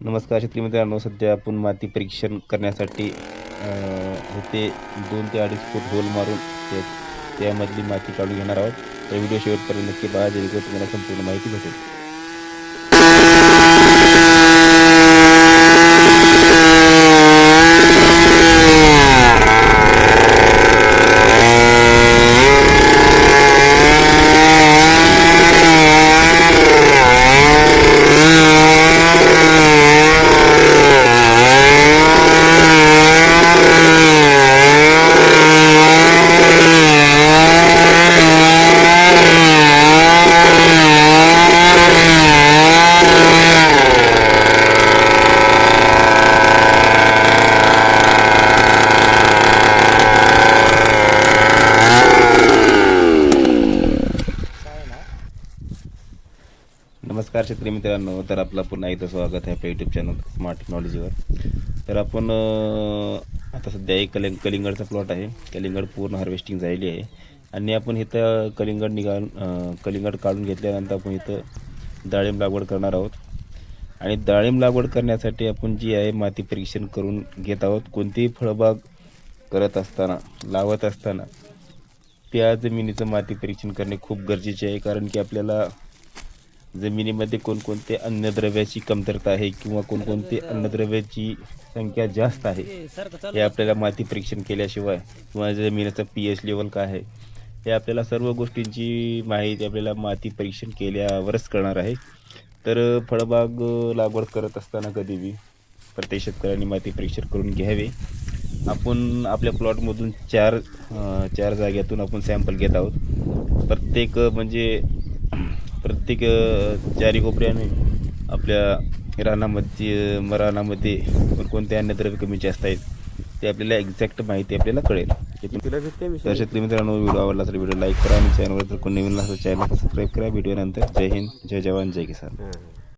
नमस्कार शेतकरी मित्रांनो सध्या आपण माती परीक्षण करण्यासाठी अं, इथे दोन ते अडीच फूट होल मारून ते त्यामधली माती काढून घेणार आहोत. तर व्हिडिओ शेवटपर्यंत नक्की पहा जेणेकरून तुम्हाला संपूर्ण माहिती भेटेल. नमस्कार शेतकरी मित्रांनो तर आपलं पुन्हा एकदा स्वागत आहे आपल्या यूट्यूब चॅनल स्मार्ट टेक्नॉलॉजीवर तर आपण आता सध्या एक कलिंग कलिंगडचा प्लॉट आहे. कलिंगड पूर्ण हार्वेस्टिंग झालेली आहे. आणि आपण इथं कलिंगड निघाल कलिंगड काढून घेतल्यानंतर आपण इथं डाळिंब लागवड करणार आहोत. आणि डाळिंब लागवड करण्यासाठी आपण जी आहे माती परीक्षण करून घेत आहोत. कोणतीही फळबाग करत असताना लावत असताना त्या जमिनीचं माती परीक्षण करणे खूप गरजेचे आहे. कारण की आपल्याला जमिनीमध्ये कोणकोणते अन्नद्रव्याची कमतरता आहे किंवा कोणकोणते अन्नद्रव्याची संख्या जास्त आहे हे आपल्याला माती परीक्षण केल्याशिवाय किंवा जमिनीचं पी एच लेवल काय आहे हे आपल्याला सर्व गोष्टींची माहिती आपल्याला माती परीक्षण केल्यावरच कळणार आहे. तर फळबाग लागवड करत असताना कधीबी प्रत्येक शेतकऱ्यांनी माती परीक्षण करून घ्यावे. आपण आपल्या प्लॉटमधून चार चार जाग्यातून आपण सॅम्पल घेत आहोत. प्रत्येक म्हणजे प्रत्येक चारी कोपऱ्याने आपल्या रानामध्ये रानामध्ये कोणकोणते अन्नद्रव्य कमी जास्त आहेत ते आपल्याला एक्झॅक्ट माहिती आपल्याला कळेल. तर शेतकरी मित्रांनो व्हिडिओ आवडला तर व्हिडिओ लाईक करा आणि चॅनलवर जर कोणी नवीन असेल चॅनल सबस्क्राईब करा. व्हिडिओ नंतर. जय हिंद जय जवान जय किसान.